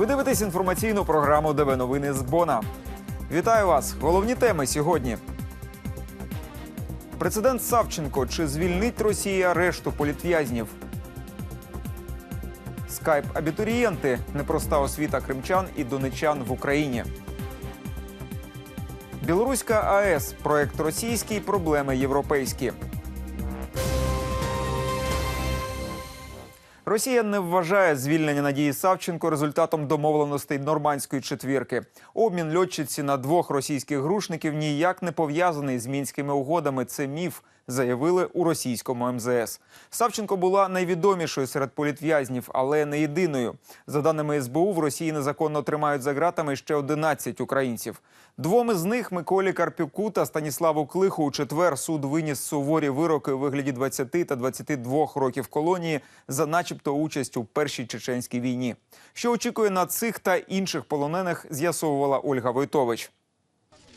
Ви дивитесь інформаційну програму ДВ Новини з Бона. Вітаю вас! Головні теми сьогодні. Президент Савченко чи звільнить Росія решту політв'язнів? Скайп абітурієнти непроста освіта кримчан і донечан в Україні. Білоруська АЕС проект російський, проблеми європейські. Росія не вважає звільнення Надії Савченко результатом домовленостей нормандської четвірки. Обмін льотчиці на двох російських грушників ніяк не пов'язаний з мінськими угодами. Це міф, заявили у російському МЗС. Савченко була найвідомішою серед політв'язнів, але не єдиною. За даними СБУ, в Росії незаконно тримають за ґратами ще 11 українців. Двом із них Миколі Карпюку та Станіславу Клиху у четвер суд виніс суворі вироки у вигляді 20 та 22 років колонії за, начебто, участь у першій чеченській війні. Що очікує на цих та інших полонених, з'ясовувала Ольга Войтович.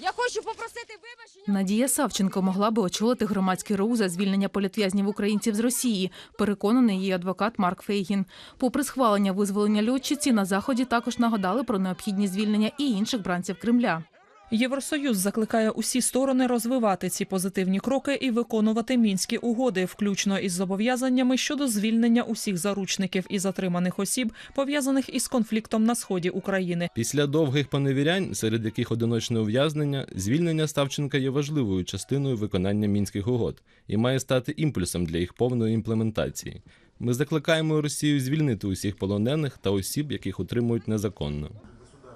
Я хочу попросити вибачення. Надія Савченко могла би очолити громадський рух за звільнення політв'язнів українців з Росії, переконаний її адвокат Марк Фейгін. Попри схвалення визволення льотчиці, на заході також нагадали про необхідність звільнення і інших бранців Кремля. Євросоюз закликає усі сторони розвивати ці позитивні кроки і виконувати мінські угоди, включно із зобов'язаннями щодо звільнення усіх заручників і затриманих осіб, пов'язаних із конфліктом на сході України. Після довгих поневірянь, серед яких одиночне ув'язнення, звільнення Ставченка є важливою частиною виконання мінських угод і має стати імпульсом для їх повної імплементації. Ми закликаємо Росію звільнити усіх полонених та осіб, яких утримують незаконно.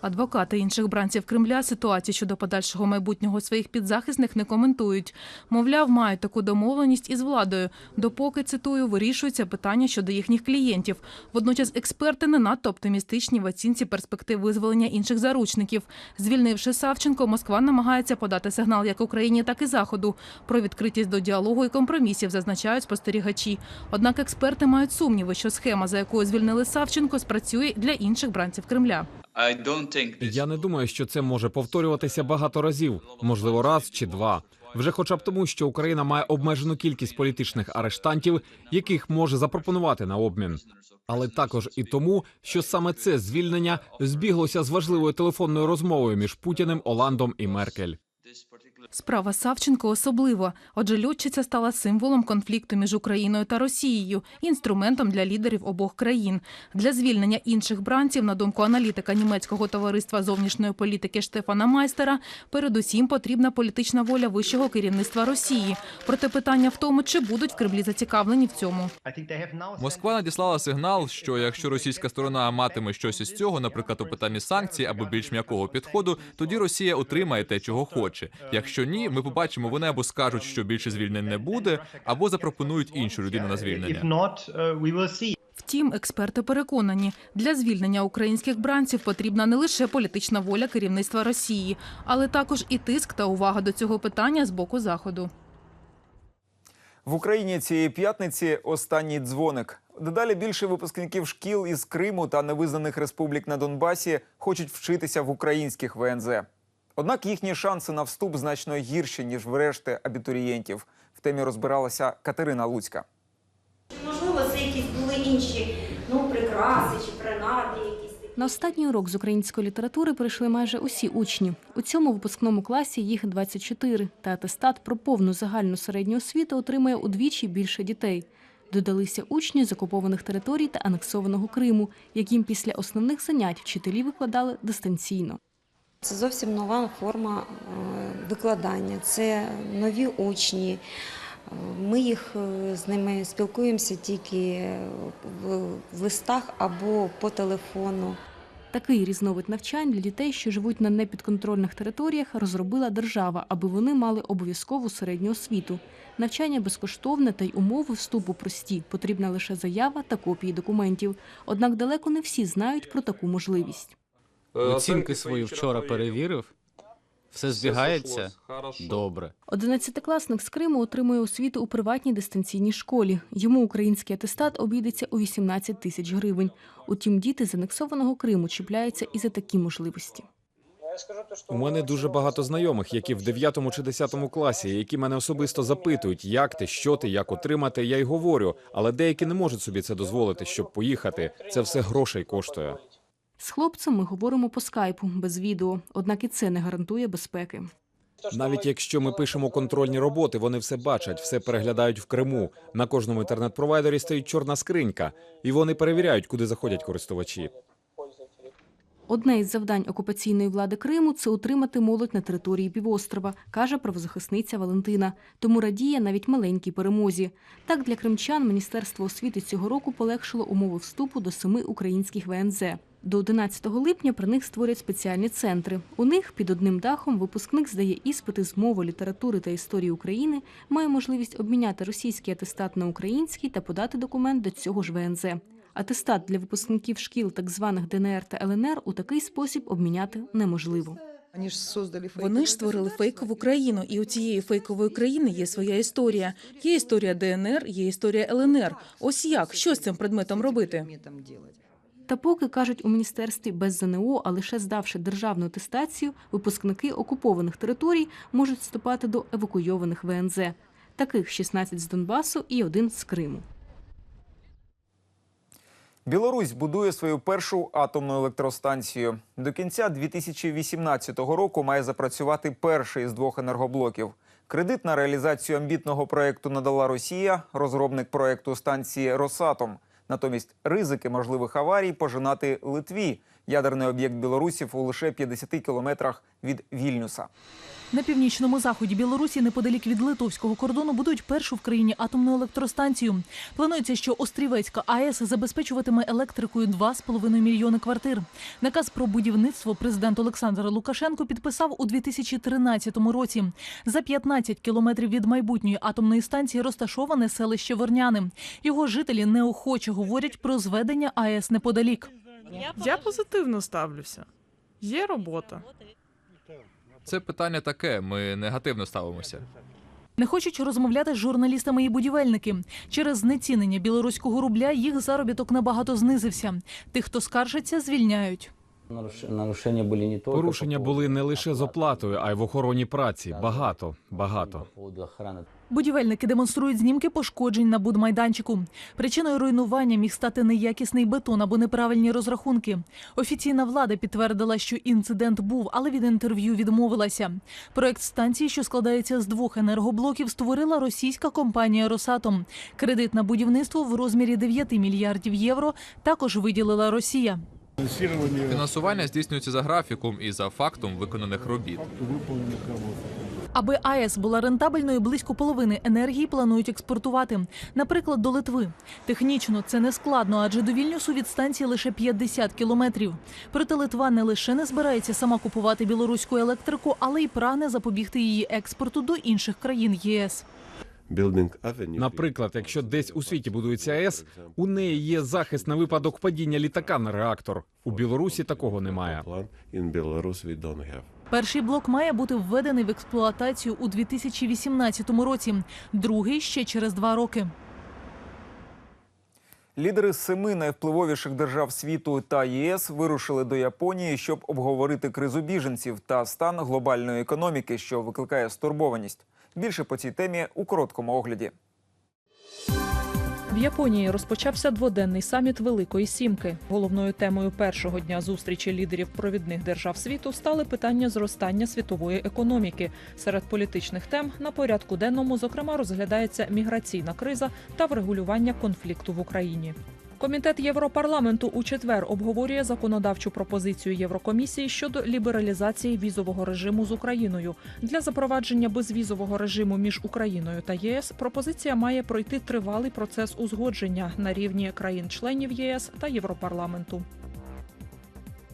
Адвокати інших бранців Кремля ситуацію щодо подальшого майбутнього своїх підзахисних не коментують. Мовляв, мають таку домовленість із владою, допоки цитую вирішується питання щодо їхніх клієнтів. Водночас експерти не надто оптимістичні в оцінці перспектив визволення інших заручників. Звільнивши Савченко, Москва намагається подати сигнал як Україні, так і Заходу про відкритість до діалогу і компромісів, зазначають спостерігачі. Однак експерти мають сумніви, що схема, за якою звільнили Савченко, спрацює для інших бранців Кремля. Я не думаю, що це може повторюватися багато разів, можливо, раз чи два. Вже хоча б тому, що Україна має обмежену кількість політичних арештантів, яких може запропонувати на обмін. Але також і тому, що саме це звільнення збіглося з важливою телефонною розмовою між Путіним, Оландом і Меркель. Справа Савченко особлива. Отже, льотчиця стала символом конфлікту між Україною та Росією, інструментом для лідерів обох країн. Для звільнення інших бранців, на думку аналітика німецького товариства зовнішньої політики Штефана Майстера, передусім потрібна політична воля вищого керівництва Росії. Проте питання в тому, чи будуть в Кремлі зацікавлені в цьому. Москва надіслала сигнал, що якщо російська сторона матиме щось із цього, наприклад, у питанні санкцій або більш м'якого підходу, тоді Росія отримає те, чого хоче. Якщо ні, ми побачимо, вони або скажуть, що більше звільнень не буде, або запропонують іншу людину на звільнення. Втім, експерти переконані, для звільнення українських бранців потрібна не лише політична воля керівництва Росії, але також і тиск та увага до цього питання з боку Заходу. В Україні цієї п'ятниці останній дзвоник. Дедалі більше випускників шкіл із Криму та невизнаних республік на Донбасі хочуть вчитися в українських ВНЗ. Однак їхні шанси на вступ значно гірші, ніж в решти абітурієнтів. В темі розбиралася Катерина Луцька. Можливо, це якісь були інші ну, прикраси чи принади. На останній урок з української літератури прийшли майже усі учні. У цьому випускному класі їх 24, та атестат про повну загальну середню освіту отримує удвічі більше дітей. Додалися учні з окупованих територій та анексованого Криму, яким після основних занять вчителі викладали дистанційно. Це зовсім нова форма е, викладання. Це нові учні. Е, Ми їх е, з ними спілкуємося тільки в в листах або по телефону. Такий різновид навчань для дітей, що живуть на непідконтрольних територіях, розробила держава, аби вони мали обов'язкову середню освіту. Навчання безкоштовне та й умови вступу прості. Потрібна лише заява та копії документів. Однак далеко не всі знають про таку можливість. Оцінки свої вчора перевірив. Все збігається? Добре. Одинадцятикласник з Криму отримує освіту у приватній дистанційній школі. Йому український атестат обійдеться у 18 тисяч гривень. Утім, діти з анексованого Криму чіпляються і за такі можливості. У мене дуже багато знайомих, які в 9 чи 10 класі, які мене особисто запитують, як ти, що ти, як отримати. Я й говорю, але деякі не можуть собі це дозволити, щоб поїхати. Це все грошей коштує. З хлопцем ми говоримо по скайпу без відео, однак і це не гарантує безпеки. Навіть якщо ми пишемо контрольні роботи, вони все бачать, все переглядають в Криму. На кожному інтернет-провайдері стоїть чорна скринька, і вони перевіряють, куди заходять користувачі. Одне із завдань окупаційної влади Криму це утримати молодь на території півострова, каже правозахисниця Валентина. Тому радіє навіть маленькій перемозі. Так для кримчан Міністерство освіти цього року полегшило умови вступу до семи українських ВНЗ. До 11 липня при них створять спеціальні центри. У них під одним дахом випускник здає іспити з мови, літератури та історії України, має можливість обміняти російський атестат на український та подати документ до цього ж ВНЗ. Атестат для випускників шкіл так званих ДНР та ЛНР у такий спосіб обміняти неможливо. Вони ж створили фейкову країну, і у цієї фейкової країни є своя історія. Є історія ДНР, є історія ЛНР. Ось як що з цим предметом робити? Та поки кажуть у міністерстві без ЗНО, а лише здавши державну атестацію, випускники окупованих територій можуть вступати до евакуйованих ВНЗ. Таких 16 з Донбасу і один з Криму. Білорусь будує свою першу атомну електростанцію. До кінця 2018 року має запрацювати перший з двох енергоблоків. Кредит на реалізацію амбітного проєкту надала Росія, розробник проєкту станції Росатом. Натомість ризики можливих аварій пожинати Литві. Ядерний об'єкт білорусів у лише 50 кілометрах від Вільнюса. На північному заході Білорусі, неподалік від литовського кордону, будують першу в країні атомну електростанцію. Планується, що Острівецька АЕС забезпечуватиме електрикою 2,5 мільйони квартир. Наказ про будівництво президент Олександр Лукашенко підписав у 2013 році. За 15 кілометрів від майбутньої атомної станції розташоване селище Верняни. Його жителі неохоче говорять про зведення АЕС неподалік. Я позитивно ставлюся. Є робота. Це питання таке. Ми негативно ставимося. Не хочуть розмовляти з журналістами і будівельники. Через знецінення білоруського рубля їх заробіток набагато знизився. Тих, хто скаржиться, звільняють. Нарушення були не тільки Порушення були не лише з оплатою, а й в охороні праці. Багато, багато. Будівельники демонструють знімки пошкоджень на будмайданчику. Причиною руйнування міг стати неякісний бетон або неправильні розрахунки. Офіційна влада підтвердила, що інцидент був, але від інтерв'ю відмовилася. Проект станції, що складається з двох енергоблоків, створила російська компанія Росатом. Кредит на будівництво в розмірі 9 мільярдів євро також виділила Росія. Фінансування здійснюється за графіком і за фактом виконаних робіт. Аби АЕС була рентабельною, близько половини енергії планують експортувати. Наприклад, до Литви. Технічно це не складно, адже до Вільнюсу від станції лише 50 кілометрів. Проте Литва не лише не збирається сама купувати білоруську електрику, але й прагне запобігти її експорту до інших країн ЄС. Наприклад, якщо десь у світі будується АЕС, у неї є захист на випадок падіння літака на реактор. У Білорусі такого немає. Перший блок має бути введений в експлуатацію у 2018 році, другий ще через два роки. Лідери семи найвпливовіших держав світу та ЄС вирушили до Японії, щоб обговорити кризу біженців та стан глобальної економіки, що викликає стурбованість. Більше по цій темі у короткому огляді. В Японії розпочався дводенний саміт Великої Сімки. Головною темою першого дня зустрічі лідерів провідних держав світу стали питання зростання світової економіки. Серед політичних тем на порядку денному, зокрема, розглядається міграційна криза та врегулювання конфлікту в Україні. Комітет Європарламенту у четвер обговорює законодавчу пропозицію Єврокомісії щодо лібералізації візового режиму з Україною. Для запровадження безвізового режиму між Україною та ЄС пропозиція має пройти тривалий процес узгодження на рівні країн-членів ЄС та Європарламенту.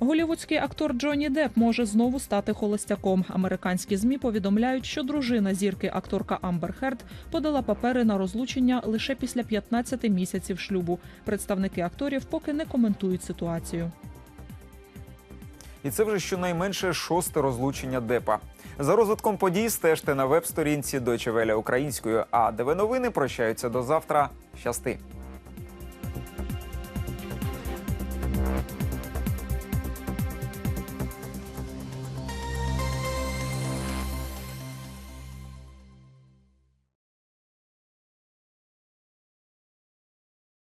Голівудський актор Джонні Депп може знову стати холостяком. Американські змі повідомляють, що дружина зірки акторка Амбер Херд подала папери на розлучення лише після 15 місяців шлюбу. Представники акторів поки не коментують ситуацію. І це вже щонайменше шосте розлучення Депа. За розвитком подій стежте на веб-сторінці Deutsche Welle українською. А ДВ новини прощаються до завтра. Щасти.